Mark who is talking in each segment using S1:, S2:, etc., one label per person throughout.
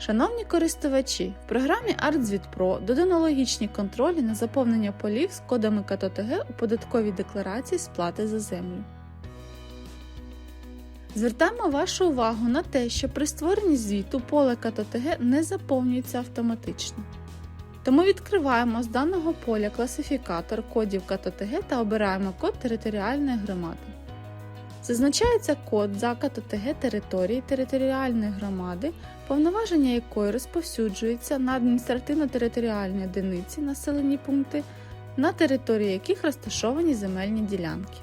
S1: Шановні користувачі, в програмі ArtZvit Pro додано логічні контролі на заповнення полів з кодами КТТГ у податковій декларації сплати за землю. Звертаємо вашу увагу на те, що при створенні звіту поле КТТГ не заповнюється автоматично. Тому відкриваємо з даного поля класифікатор кодів КТТГ та обираємо код територіальної громади. Зазначається код за КТТГ території територіальної громади, повноваження якої розповсюджуються на адміністративно-територіальні одиниці населені пункти, на території яких розташовані земельні ділянки.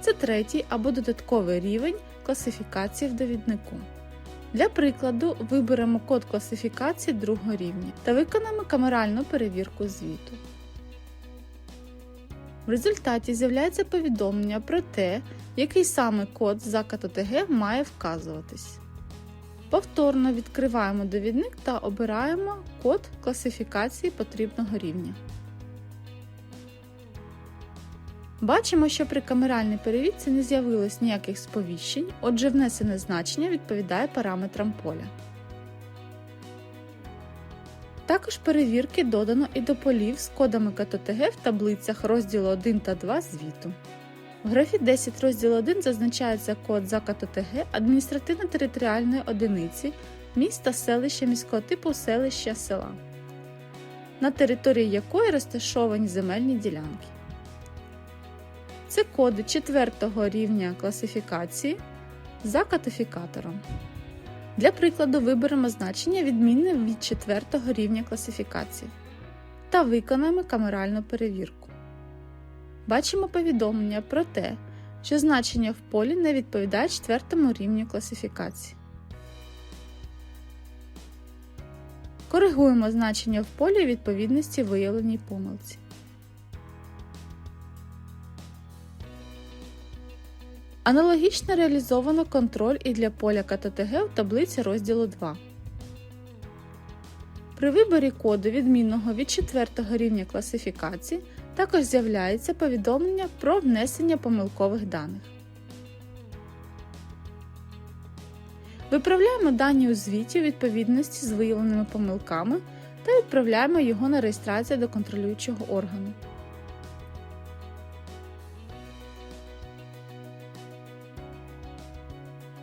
S1: Це третій або додатковий рівень класифікації в довіднику. Для прикладу, виберемо код класифікації другого рівня та виконаємо камеральну перевірку звіту. В результаті з'являється повідомлення про те, який саме код за КТТГ має вказуватись. Повторно відкриваємо довідник та обираємо код класифікації потрібного рівня. Бачимо, що при камеральній перевірці не з'явилось ніяких сповіщень, отже внесене значення відповідає параметрам поля. Також перевірки додано і до полів з кодами КТТГ в таблицях розділу 1 та 2 звіту. В графі 10 розділ 1 зазначається код за КТТГ адміністративно-територіальної одиниці міста, селища міського типу селища села, на території якої розташовані земельні ділянки. Це коди 4 рівня класифікації за катифікатором. Для прикладу виберемо значення відмінне від 4 рівня класифікації та виконаємо камеральну перевірку. Бачимо повідомлення про те, що значення в полі не відповідає 4 рівню класифікації. Коригуємо значення в полі відповідності виявленій помилці. Аналогічно реалізовано контроль і для поля КТТГ у таблиці розділу 2. При виборі коду відмінного від 4 рівня класифікації також з'являється повідомлення про внесення помилкових даних. Виправляємо дані у звіті у відповідності з виявленими помилками та відправляємо його на реєстрацію до контролюючого органу.